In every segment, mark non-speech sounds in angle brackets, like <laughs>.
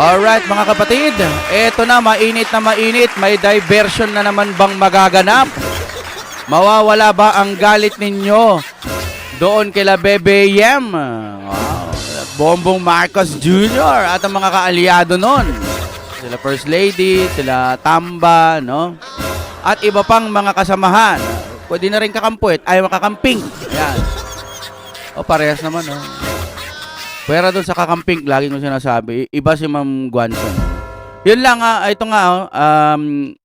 Alright mga kapatid, eto na mainit na mainit, may diversion na naman bang magaganap? Mawawala ba ang galit ninyo doon kila Bebe Yem? Wow. Bongbong Marcos Jr. at ang mga kaalyado nun. Sila First Lady, sila Tamba, no? At iba pang mga kasamahan. Pwede na rin kakampuit, ay makakamping. Ayan. O parehas naman, no? Pwera doon sa kakamping, lagi ko sinasabi, iba si Ma'am Guanson. Yun lang nga, ito nga, oh, um,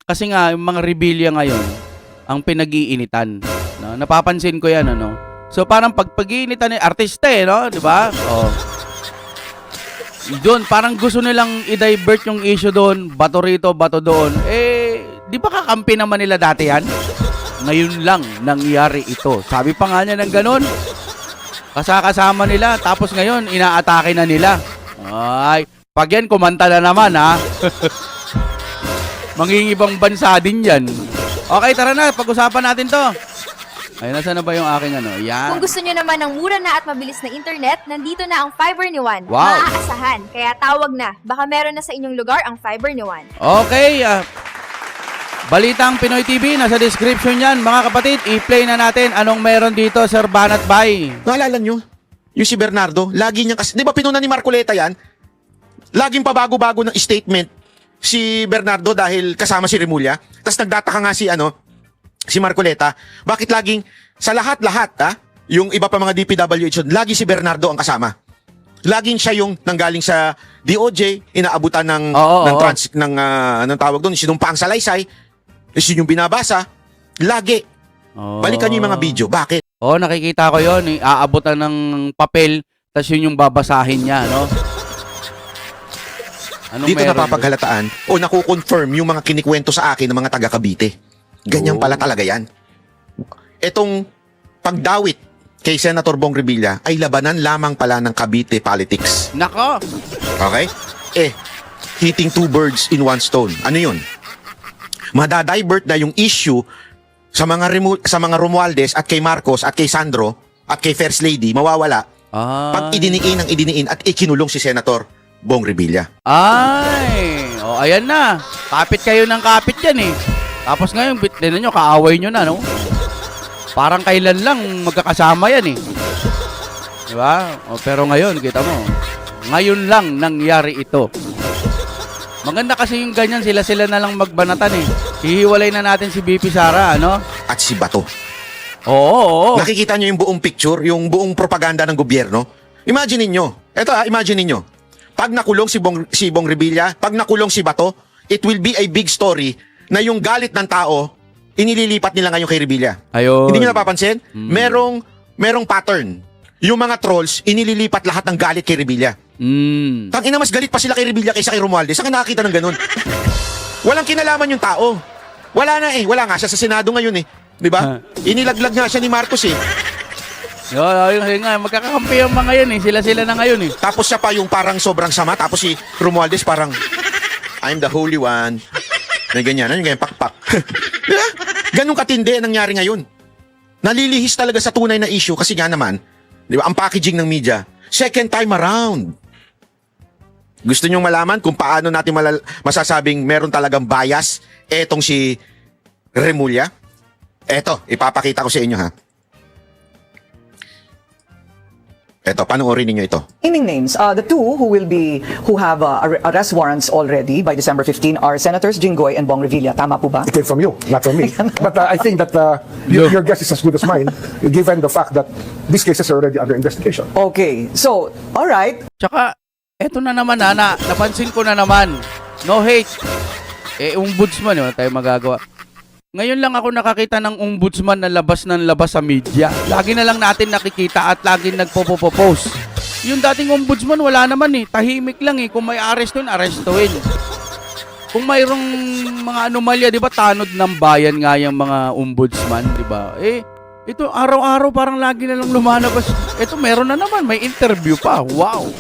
kasi nga, yung mga rebellion ngayon, ang pinag-iinitan. No? Napapansin ko yan, ano? So, parang pag pag-iinitan ni artista eh, no? Di ba? Oh. Doon, parang gusto nilang i-divert yung issue doon, bato rito, bato doon. Eh, di ba kakampi naman nila dati yan? Ngayon lang nangyari ito. Sabi pa nga niya ng ganun, kasakasama nila, tapos ngayon, inaatake na nila. Ay, pag yan, kumanta na naman, ha? <laughs> Mangingibang bansa din yan. Okay, tara na, pag-usapan natin to. Ay, nasa na ba yung aking ano? Yan. Kung gusto nyo naman ng mura na at mabilis na internet, nandito na ang Fiber ni Juan. Wow. Maaasahan, kaya tawag na. Baka meron na sa inyong lugar ang Fiber ni Juan. Okay, ah, Balitang Pinoy TV, nasa description yan. Mga kapatid, i-play na natin anong meron dito, Sir Banat Bay. Naalala nyo? Yung si Bernardo, lagi niya kasi, di ba pinuna ni Marcoleta yan? Laging pabago-bago ng statement si Bernardo dahil kasama si Remulla. Tapos nagdataka nga si ano, si Marcoleta, bakit laging sa lahat-lahat ha, yung iba pa mga DPWH, lagi si Bernardo ang kasama. Laging siya yung nanggaling sa DOJ, inaabutan ng Oo, ng oo. trans ng ah, anong tawag doon, sinumpang sa laysay, is yun yung binabasa, lagi. Oh. Balikan niyo yung mga video. Bakit? Oh, nakikita ko yon, eh, aabutan ng papel, tapos yun yung babasahin niya, no? Anong Dito napapaghalataan o nakukonfirm yung mga kinikwento sa akin ng mga taga Cavite. Ganyan Oh. pala talaga yan. Itong pagdawit kay Senator Bong Revilla ay labanan lamang pala ng Cavite politics. Nako! Okay? Eh, hitting two birds in one stone. Ano yun? Madadivert na yung issue sa mga Remu- sa mga Romualdez at kay Marcos at kay Sandro at kay First Lady mawawala Ah. pag idiniin ang idiniin at ikinulong si Senator Bong Revilla. Ay! Oh, ayan na. Kapit kayo ng kapit yan eh. Tapos ngayon, bit din nyo, kaaway nyo na, no? Parang kailan lang magkakasama yan eh. Di ba? Oh, pero ngayon, kita mo, ngayon lang nangyari ito. Maganda kasi yung ganyan, sila-sila na lang magbanatan eh. Hihiwalay na natin si BP Sara, ano? At si Bato. Oo, oo. Nakikita nyo yung buong picture, yung buong propaganda ng gobyerno? Imagine ninyo. Eto ah, imagine ninyo. Pag nakulong si Bong, si Bong Revilla, pag nakulong si Bato, it will be a big story na yung galit ng tao, inililipat nila ngayon kay Revilla. Ayun. Hindi nyo napapansin? Mm. Merong, merong pattern. Yung mga trolls, inililipat lahat ng galit kay Revilla. Mm. Tang ina mas galit pa sila kay Revilla kaysa kay Romualdez. Saan ka nakakita ng ganun? Walang kinalaman yung tao. Wala na eh. Wala nga siya sa Senado ngayon eh. Di ba? Inilaglag nga siya ni Marcos eh. Yun, yun, yun nga, magkakampi yung mga yun eh. Sila-sila na ngayon eh. Tapos siya pa yung parang sobrang sama. Tapos si Romualdez parang, I'm the holy one. May ganyan. Ano yung ganyan? Pakpak. <laughs> Di ba? Ganun katindi ang nangyari ngayon. Nalilihis talaga sa tunay na issue kasi nga naman, di ba, ang packaging ng media, second time around. Gusto nyong malaman kung paano natin malal- masasabing meron talagang bias etong si Remulla? Eto, ipapakita ko sa inyo ha. Eto, panoorin ninyo ito. Naming names, uh, the two who will be, who have uh, ar- arrest warrants already by December 15 are Senators Jinggoy and Bong Revilla. Tama po ba? It came from you, not from me. <laughs> but uh, I think that uh, your, your guess is as good as mine, <laughs> given the fact that these cases are already under investigation. Okay, so, all right. Tsaka, eto na naman ha, na, napansin ko na naman. No hate. Eh, ombudsman, wala tayong magagawa. Ngayon lang ako nakakita ng ombudsman na labas ng labas sa media. Lagi na lang natin nakikita at lagi nagpo-post. Yung dating ombudsman, wala naman eh. Tahimik lang eh. Kung may arestuin, arestuin. Kung mayroong mga anomalya, di ba, tanod ng bayan nga yung mga ombudsman, di ba? Eh, ito, araw-araw parang lagi na lang lumalabas. Ito, meron na naman. May interview pa. Wow.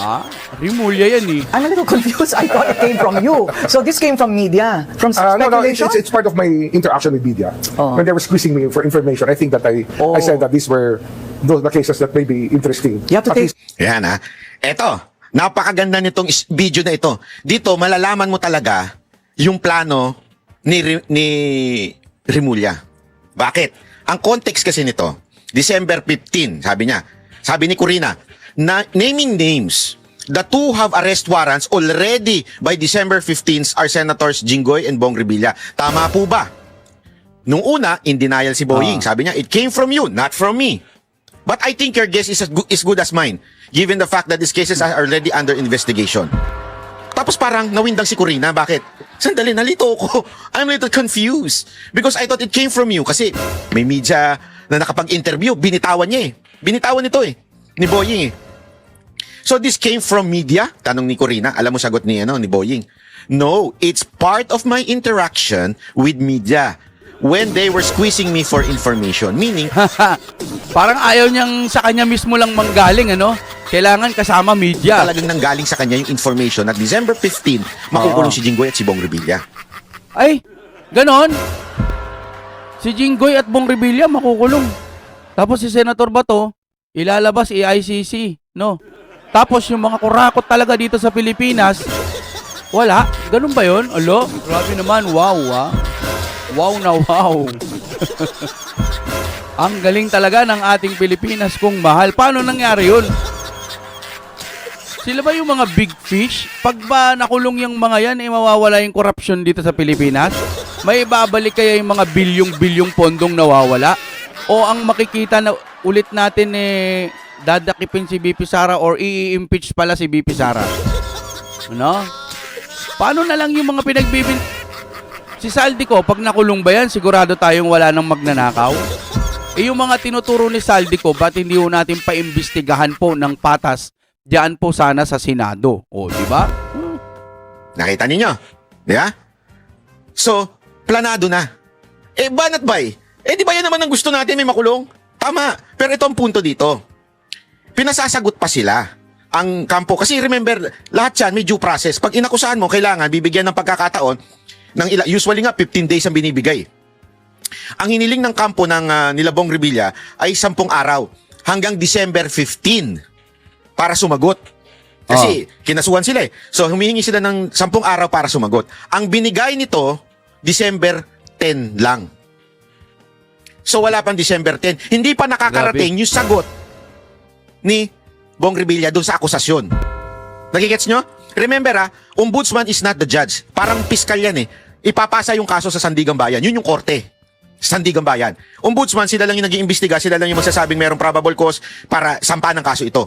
Ah, Rimulya yan eh. I'm a little confused. I thought it came from you. So this came from media, from Uh, no, no, it's, speculation? it's, it's part of my interaction with media. Oh. When they were squeezing me for information, I think that I, I said that these were those the cases that may be interesting. You have to At take least Yan ha. Eto, Napakaganda nitong is- video na ito. Dito, malalaman mo talaga yung plano ni, Ri- ni Rimulya. Bakit? Ang context kasi nito, December 15, sabi niya. Sabi ni Corina, na, naming names, the two have arrest warrants already by December 15 are Senators Jinggoy and Bong Revilla. Tama po ba? Nung una, in denial si Boying. Ah. Sabi niya, it came from you, not from me. But I think your guess is as good, is good as mine, given the fact that these cases are already under investigation. Tapos parang nawindang si Corina. Bakit? Sandali, nalito ko. <laughs> I'm a little confused. Because I thought it came from you. Kasi may media na nakapag-interview. Binitawan niya eh. Binitawan nito eh. Ni Boying eh. So this came from media? Tanong ni Corina. Alam mo sagot ni, ano, ni Boying. No, it's part of my interaction with media when they were squeezing me for information. Meaning, <laughs> Parang ayaw niyang sa kanya mismo lang manggaling, ano? Kailangan kasama media. talagang nanggaling sa kanya yung information na December 15, makukulong Oo. si Jinggoy at si Bong Revilla. Ay, ganon. Si Jinggoy at Bong Revilla makukulong. Tapos si Senator Bato, ilalabas i-ICC, no? Tapos yung mga kurakot talaga dito sa Pilipinas, wala. Ganun ba yun? Alo, grabe naman. Wow, ah. Wow na wow. <laughs> Ang galing talaga ng ating Pilipinas kung mahal. Paano nangyari yun? Sila ba yung mga big fish? Pag ba nakulong yung mga yan, eh mawawala yung corruption dito sa Pilipinas? May babalik kaya yung mga bilyong-bilyong pondong nawawala? O ang makikita na ulit natin eh dadakipin si BP Sara or i-impeach pala si BP Sara? Ano? Paano na lang yung mga pinagbibin... Si Saldi ko, pag nakulong ba yan, sigurado tayong wala nang magnanakaw? Eh yung mga tinuturo ni Saldi ko, ba't hindi ho natin paimbestigahan po ng patas diyan po sana sa Senado? O, di ba? Nakita ninyo? Di ba? So, planado na. Eh, banat bay? Eh, di ba yan naman ang gusto natin may makulong? Tama. Pero ito ang punto dito. Pinasasagot pa sila ang kampo. Kasi remember, lahat yan may due process. Pag inakusahan mo, kailangan bibigyan ng pagkakataon ng ila, usually nga 15 days ang binibigay. Ang hiniling ng kampo ng ah, nilabong Revilla ay 10 araw hanggang December 15 para sumagot. Kasi kinasuhan sila eh. So humihingi sila ng 10 araw para sumagot. Ang binigay nito, December 10 lang. So wala pang December 10. Hindi pa nakakarating yung sagot ni Bong Revilla doon sa akusasyon. Nagigets nyo? Remember ah, ombudsman is not the judge. Parang piskal yan eh. Ipapasa yung kaso sa Sandigang Bayan. Yun yung korte. Sandigang Bayan. Ombudsman, sila lang yung nag-iimbestiga, sila lang yung magsasabing merong probable cause para sampa ng kaso ito.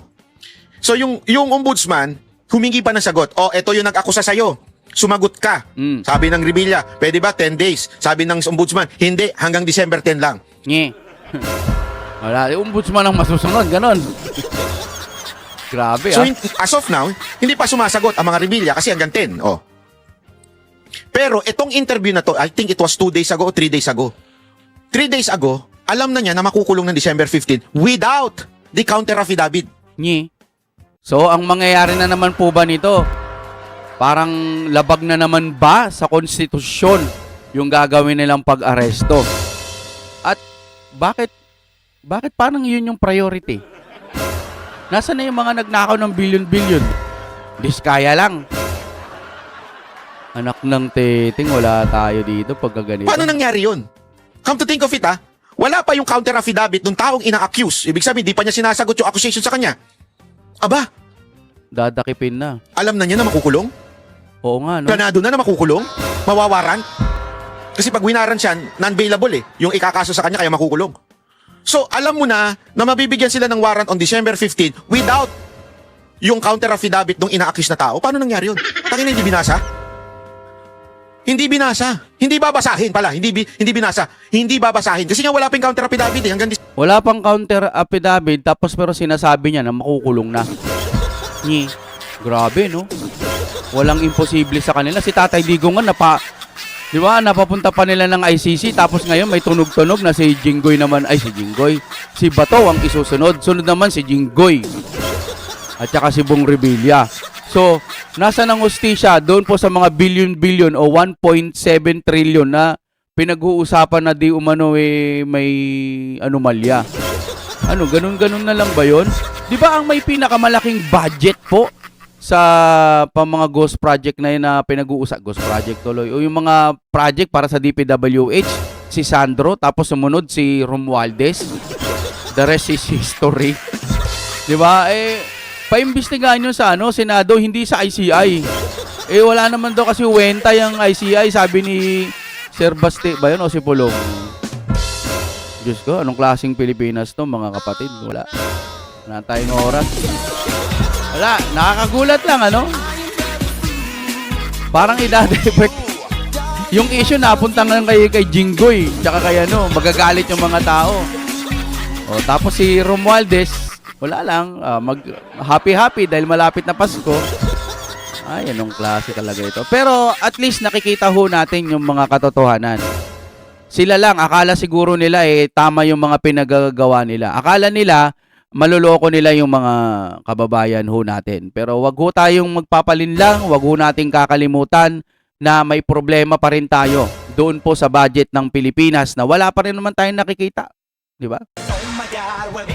So yung, yung ombudsman, humingi pa ng sagot. O, eto yung nag-akusa sa'yo. Sumagot ka. Mm. Sabi ng Revilla, pwede ba 10 days? Sabi ng ombudsman, hindi, hanggang December 10 lang. Nye. <laughs> Wala, yung ombudsman ang masusunod, ganon. <laughs> Grabe So ah. as of now, hindi pa sumasagot ang mga Revilla kasi hanggang 10. Oh. Pero itong interview na to, I think it was 2 days ago o 3 days ago. 3 days ago, alam na niya na makukulong ng December 15 without the counter affidavit. Nye. So, ang mangyayari na naman po ba nito? Parang labag na naman ba sa konstitusyon yung gagawin nilang pag-aresto? At bakit bakit parang yun yung priority? Nasaan na yung mga nagnakaw ng billion-billion? Diskaya lang. Anak ng teting, wala tayo dito pag ganito. Paano nangyari yun? Come to think of it ha, wala pa yung counter affidavit ng taong ina-accuse. Ibig sabihin, di pa niya sinasagot yung accusation sa kanya. Aba, Dadakipin na. alam na niya na makukulong? Oo nga, no? Planado na na makukulong? Mawawaran? Kasi pag winaran siya, non-bailable eh. Yung ikakaso sa kanya kaya makukulong. So, alam mo na na mabibigyan sila ng warrant on December 15 without yung counter affidavit ng ina-accuse na tao. Paano nangyari yun? Tangina hindi binasa? Hindi binasa. Hindi babasahin pala. Hindi bi- hindi binasa. Hindi babasahin. Kasi nga wala pa yung counter affidavit eh. Hanggang December Wala pang counter affidavit tapos pero sinasabi niya na makukulong na. Ni. Grabe no. Walang imposible sa kanila. Si Tatay Digong nga napa Di ba? Napapunta pa nila ng ICC tapos ngayon may tunog-tunog na si Jinggoy naman ay si Jinggoy. Si Bato ang isusunod. Sunod naman si Jinggoy. At saka si Bong Revilla. So, nasa ng hustisya doon po sa mga billion-billion o 1.7 trillion na pinag-uusapan na di umano eh may anomalya. Ano, ganun-ganun na lang ba yon? Di ba ang may pinakamalaking budget po sa pa mga ghost project na yun na pinag-uusap, ghost project tuloy, o yung mga project para sa DPWH, si Sandro, tapos sumunod si Romualdez. The rest is history. 'Di ba? Eh paimbestigahan yun sa ano, Senado, hindi sa ICI. Eh wala naman daw kasi wenta yung ICI, sabi ni Sir Basti, ba yun o si Pulong? Diyos ko, anong klaseng Pilipinas to mga kapatid? Wala. Wala tayong oras. Wala, nakakagulat lang ano? Parang idadivert. <laughs> Yung issue napunta lang kay, kay Jinggoy, tsaka kay ano, magagalit yung mga tao. O, tapos si Romualdez, wala lang, ah, mag happy-happy dahil malapit na Pasko. Ay, anong klase talaga ito. Pero at least nakikita ho natin yung mga katotohanan. Sila lang, akala siguro nila eh tama yung mga pinagagawa nila. Akala nila maluloko nila yung mga kababayan ho natin. Pero wag ho tayong magpapalinlang, wag ho nating kakalimutan na may problema pa rin tayo doon po sa budget ng Pilipinas na wala pa rin naman tayong nakikita. Di ba? Oh